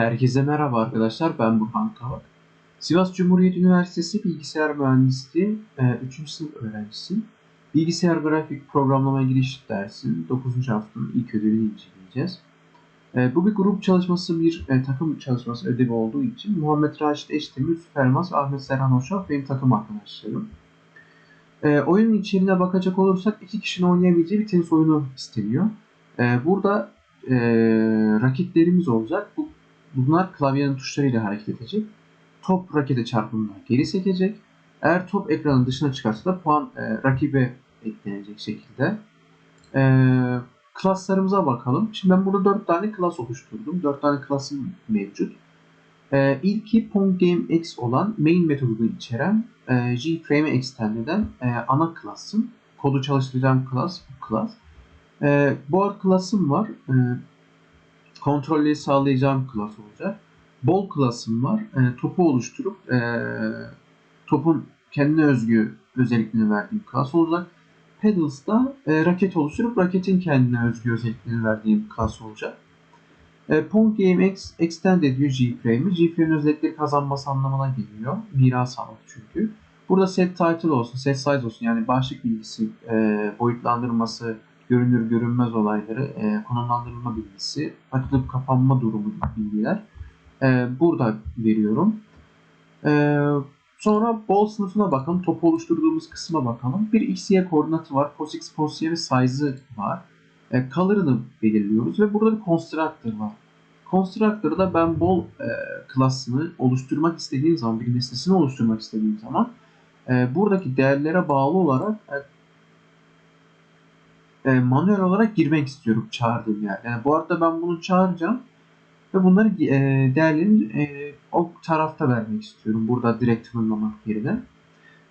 Herkese merhaba arkadaşlar. Ben Burhan Kavak. Sivas Cumhuriyet Üniversitesi Bilgisayar Mühendisliği 3. sınıf öğrencisiyim. Bilgisayar grafik programlama giriş dersinin 9. haftanın ilk ödevini inceleyeceğiz. E, Bu bir grup çalışması, bir e, takım çalışması ödevi olduğu için Muhammed Raşit Eştemir, Yusuf Elmas, Ahmet Serhan Hoşaf benim takım arkadaşlarım. E, oyunun içeriğine bakacak olursak iki kişinin oynayabileceği bir tenis oyunu isteniyor. E, burada e, raketlerimiz olacak. Bu, bunlar klavyenin tuşlarıyla hareket edecek. Top rakete çarpımına geri sekecek. Eğer top ekranın dışına çıkarsa da puan e, rakibe eklenecek şekilde. E, klaslarımıza bakalım. Şimdi ben burada 4 tane klas oluşturdum. 4 tane klasım mevcut. E, ilki Pong Game X olan main metodunu içeren e, JFrame'e extend eden e, ana klasım. Kodu çalıştıracağım klas bu klas. E, board klasım var. E, kontrolleri sağlayacağım klas olacak. Ball klasım var. E, topu oluşturup e, topun kendine özgü özelliklerini verdiğim klas olacak. Pedals da e, raket oluşturup raketin kendine özgü özelliklerini verdiğim klas olacak. E, Pong Game X extend ediyor G-Frame'i. G-Frame'in özellikleri kazanması anlamına geliyor. Miras almak çünkü. Burada set title olsun, set size olsun yani başlık bilgisi, e, boyutlandırması, görünür görünmez olayları, e, konumlandırılma bilgisi, açılıp kapanma durumu bilgiler e, burada veriyorum. E, sonra ball sınıfına bakalım. Topu oluşturduğumuz kısma bakalım. Bir x, y koordinatı var. Pos x, pos y ve size'ı var. E, color'ını belirliyoruz ve burada bir constructor var. Constructor'da ben ball e, klasını oluşturmak istediğim zaman, bir nesnesini oluşturmak istediğim zaman e, buradaki değerlere bağlı olarak e, e, manuel olarak girmek istiyorum çağırdığım yer. Yani bu arada ben bunu çağıracağım ve bunları e, değerlerini e, o tarafta vermek istiyorum. Burada direkt tanımlamak yerine.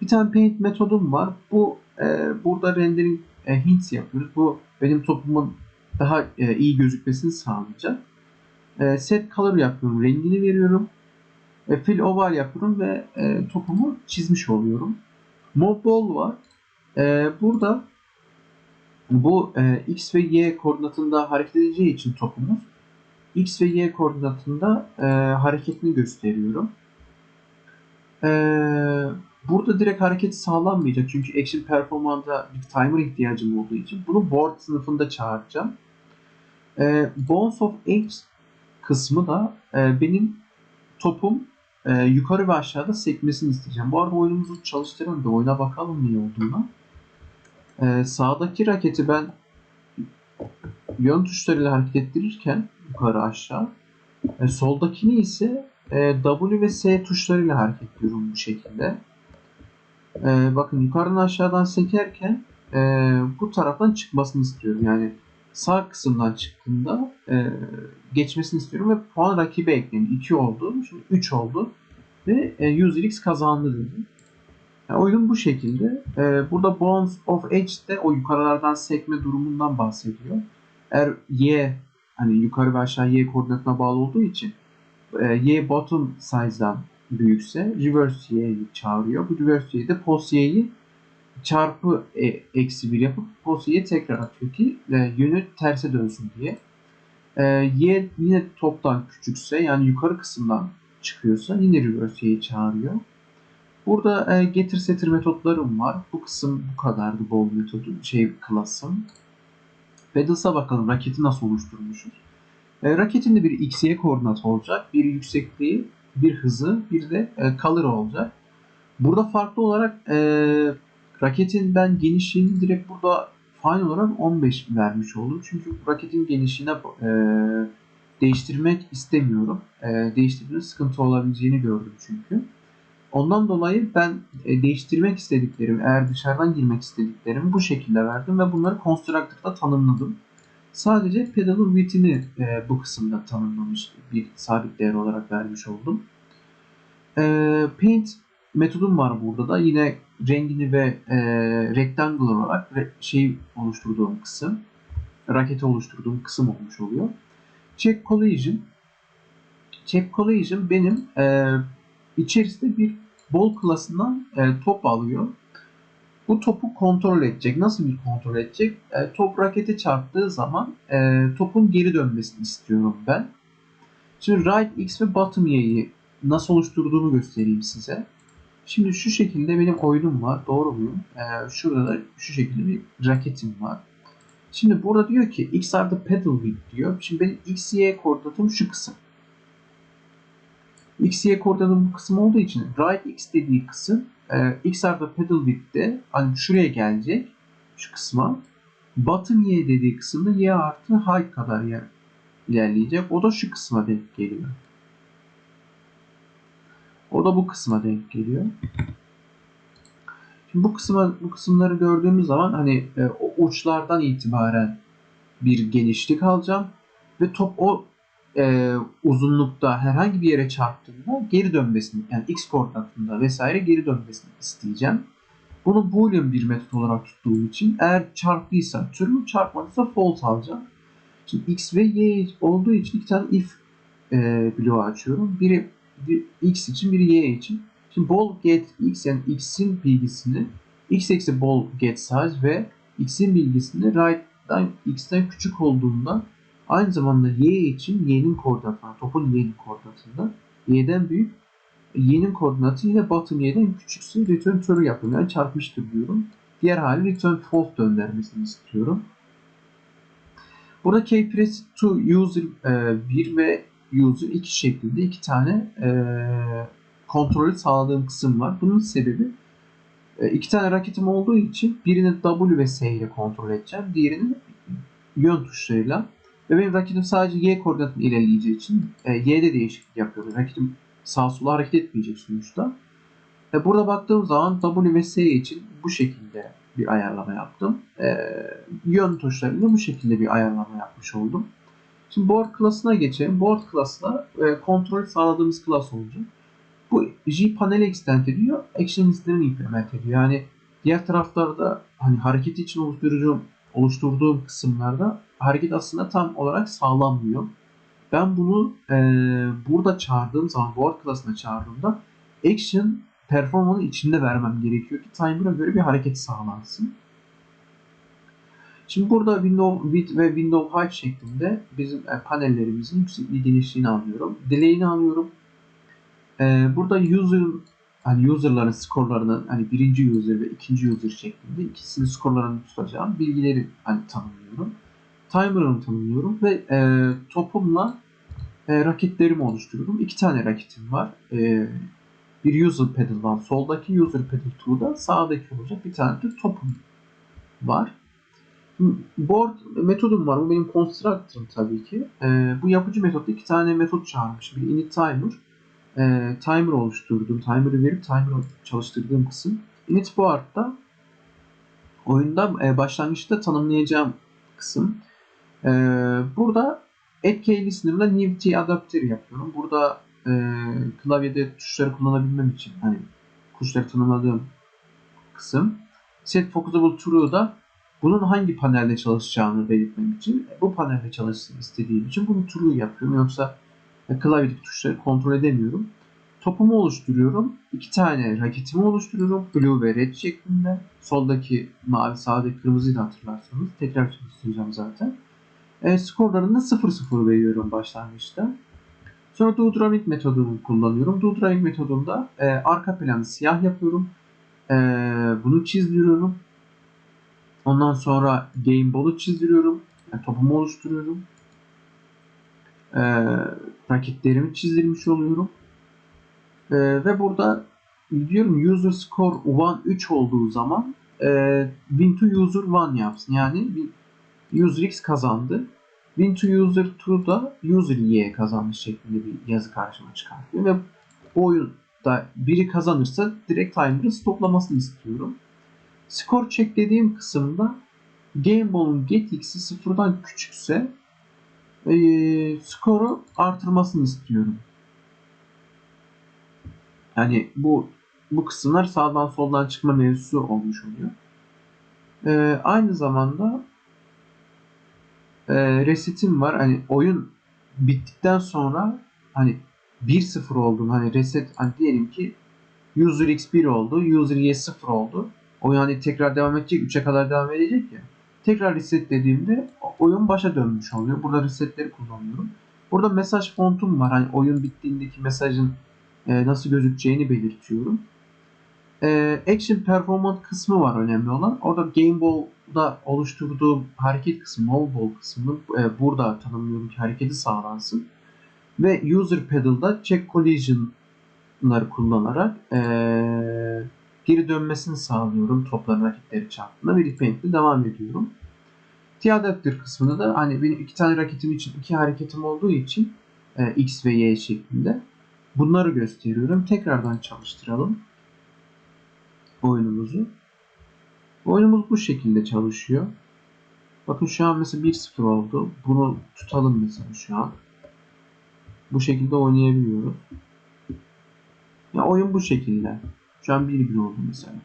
Bir tane paint metodum var. Bu e, burada rendering e, hints yapıyoruz. Bu benim topumun daha e, iyi gözükmesini sağlayacak. E, set color yapıyorum. Rengini veriyorum. E, fill oval yapıyorum ve e, topumu çizmiş oluyorum. Mob ball var. E, burada bu e, x ve y koordinatında hareket edeceği için topumuz x ve y koordinatında e, hareketini gösteriyorum. E, burada direkt hareket sağlanmayacak çünkü action performanda bir timer ihtiyacım olduğu için bunu board sınıfında çağıracağım. E, Bones of H kısmı da e, benim topum e, yukarı ve aşağıda sekmesini isteyeceğim. Bu arada oyunumuzu çalıştıralım da oyuna bakalım niye olduğuna. E, sağdaki raketi ben yön tuşlarıyla hareket ettirirken yukarı aşağı. E, soldakini ise e, W ve S tuşlarıyla hareket ediyorum bu şekilde. E, bakın yukarıdan aşağıdan sekerken e, bu taraftan çıkmasını istiyorum. Yani sağ kısımdan çıktığında e, geçmesini istiyorum ve puan rakibe ekleniyor. 2 oldu. Şimdi 3 oldu. Ve e, UserX kazandı dedim. Yani oyun bu şekilde. E, burada Bones of Edge de o yukarılardan sekme durumundan bahsediyor. Eğer Y hani yukarı ve aşağı Y koordinatına bağlı olduğu için e, Y bottom size'dan büyükse reverse Y'yi çağırıyor. Bu reverse Y'de post Y'yi çarpı e, eksi 1 yapıp post Y'yi tekrar atıyor ki e, yönü terse dönsün diye. E, y yine toptan küçükse yani yukarı kısımdan çıkıyorsa yine reverse Y'yi çağırıyor. Burada e, getir setir metotlarım var. Bu kısım bu kadardı bol metodu şey klasım. Pedals'a bakalım raketi nasıl oluşturmuşuz. E, raketin de bir x, y koordinatı olacak. Bir yüksekliği, bir hızı, bir de e, color olacak. Burada farklı olarak e, raketin ben genişliğini direkt burada fine olarak 15 vermiş oldum. Çünkü raketin genişliğine e, değiştirmek istemiyorum. E, değiştirdiğinde sıkıntı olabileceğini gördüm çünkü. Ondan dolayı ben e, değiştirmek istediklerim, eğer dışarıdan girmek istediklerimi bu şekilde verdim ve bunları Constructor'da tanımladım. Sadece pedalın width'ini e, bu kısımda tanımlamış bir sabit değer olarak vermiş oldum. E, paint metodum var burada da. Yine rengini ve e, rectangle olarak re, şey oluşturduğum kısım, raketi oluşturduğum kısım olmuş oluyor. Check Collision. Check Collision benim e, içerisinde bir bol klasından e, top alıyor. Bu topu kontrol edecek. Nasıl bir kontrol edecek? E, top rakete çarptığı zaman e, topun geri dönmesini istiyorum ben. Şimdi right x ve bottom y'yi nasıl oluşturduğumu göstereyim size. Şimdi şu şekilde benim oyunum var. Doğru muyum? Ee, şurada da şu şekilde bir raketim var. Şimdi burada diyor ki x are the pedal width diyor. Şimdi benim x, y koordinatım şu kısım. X, y koordinatım bu kısım olduğu için right x dediği kısım e, x are the pedal width'te hani şuraya gelecek. Şu kısma. Bottom y dediği kısımda y artı height kadar yer ilerleyecek. O da şu kısma denk geliyor. O da bu kısma denk geliyor. Şimdi bu kısma bu kısımları gördüğümüz zaman hani e, o uçlardan itibaren bir genişlik alacağım ve top o e, uzunlukta herhangi bir yere çarptığında geri dönmesini yani x koordinatında vesaire geri dönmesini isteyeceğim. Bunu boolean bir metot olarak tuttuğum için eğer çarptıysa true çarpmadıysa false alacağım. Şimdi x ve y olduğu için iki tane if e, bloğu açıyorum. Biri bir x için biri y için. Şimdi ball get x yani x'in bilgisini x eksi ball get size ve x'in bilgisini right'dan x'ten küçük olduğunda aynı zamanda y için y'nin koordinatına, topun y'nin koordinatında y'den büyük y'nin koordinatı yine bottom y'den küçükse return true yapıyorum. Yani çarpmıştır diyorum. Diğer hali return false döndürmesini istiyorum. Burada kpress to user e, 1 ve user 2 şeklinde iki tane e, kontrolü sağladığım kısım var. Bunun sebebi e, iki tane raketim olduğu için birini W ve S ile kontrol edeceğim. Diğerini yön tuşlarıyla. Ve benim raketim sadece Y koordinatını ilerleyeceği için e, Y'de değişiklik yapıyorum. Raketim sağa sola hareket etmeyecek sonuçta. E, burada baktığım zaman W ve S için bu şekilde bir ayarlama yaptım. E, yön tuşlarıyla bu şekilde bir ayarlama yapmış oldum. Şimdi board class'ına geçelim. Board class'la e, kontrol sağladığımız class olacak. Bu J panel extend ediyor. Action listelerini implement ediyor. Yani diğer taraflarda hani hareket için oluşturduğum, oluşturduğum kısımlarda hareket aslında tam olarak sağlanmıyor. Ben bunu e, burada çağırdığım zaman board class'ına çağırdığımda action performanın içinde vermem gerekiyor ki timer'a göre bir hareket sağlansın. Şimdi burada window width ve window height şeklinde bizim e, panellerimizin yüksekliği genişliğini alıyorum. Delay'ini alıyorum. Ee, burada user hani user'ların skorlarını hani birinci user ve ikinci user şeklinde ikisinin skorlarını tutacağım bilgileri hani tanımlıyorum. Timer'ını tanımlıyorum ve e, topumla e, raketlerimi oluşturuyorum. İki tane raketim var. E, bir user pedal'dan soldaki user pedal 2'da sağdaki olacak. Bir tane de topum var. Board metodum var. Bu benim constructor'ım tabii ki. E, bu yapıcı metotta iki tane metot çağırmış. Bir init timer e, timer oluşturdum. Timer'ı verip timer çalıştırdığım kısım. Init board'da oyunda e, başlangıçta tanımlayacağım kısım. E, burada key listener'la new key adapter yapıyorum. Burada e, klavyede tuşları kullanabilmem için hani tuşları tanımladığım kısım. Set focusable true'da bunun hangi panelde çalışacağını belirtmem için bu panelde çalışsın istediğim için bunu true yapıyorum. Yoksa klavyedeki tuşları kontrol edemiyorum. Topumu oluşturuyorum. İki tane raketimi oluşturuyorum. Blue ve red şeklinde. Soldaki mavi, sağdaki kırmızıyı da hatırlarsanız. Tekrar çalıştıracağım zaten. E, skorlarını 0-0 veriyorum başlangıçta. Sonra do metodunu kullanıyorum. Do metodunda e, arka planı siyah yapıyorum. E, bunu çizdiriyorum. Ondan sonra game ball'u çizdiriyorum. Yani topumu oluşturuyorum e, raketlerimi çizdirmiş oluyorum. E, ve burada diyorum user score 1 3 olduğu zaman e, win to user 1 yapsın. Yani user x kazandı. Win to user 2 da user y kazanmış şeklinde bir yazı karşıma çıkartıyor. Ve bu oyunda biri kazanırsa direkt timer'ı stoplamasını istiyorum. Skor check dediğim kısımda Game Ball'un get x'i sıfırdan küçükse e, skoru artırmasını istiyorum. Yani bu bu kısımlar sağdan soldan çıkma mevzusu olmuş oluyor. E, aynı zamanda e, resetim var. Hani oyun bittikten sonra hani 1-0 oldu. Hani reset hani diyelim ki user x1 oldu, user y0 oldu. Oyun hani tekrar devam edecek, 3'e kadar devam edecek ya. Tekrar reset dediğimde oyun başa dönmüş oluyor. Burada resetleri kullanıyorum. Burada mesaj fontum var. Hani oyun bittiğindeki mesajın e, nasıl gözükeceğini belirtiyorum. E, action performance kısmı var önemli olan. Orada Game Ball'da oluşturduğum hareket kısmı, Move Ball kısmını e, burada tanımlıyorum ki hareketi sağlansın. Ve User Pedal'da Check Collision'ları kullanarak e, geri dönmesini sağlıyorum topların raketleri çarptığında ve Repaint'le devam ediyorum. T-Adapter kısmında da hani benim iki tane raketim için iki hareketim olduğu için e, X ve Y şeklinde bunları gösteriyorum. Tekrardan çalıştıralım oyunumuzu. Oyunumuz bu şekilde çalışıyor. Bakın şu an mesela 1-0 oldu. Bunu tutalım mesela şu an. Bu şekilde oynayabiliyoruz. Ya oyun bu şekilde. Şu an 1-1 oldu mesela.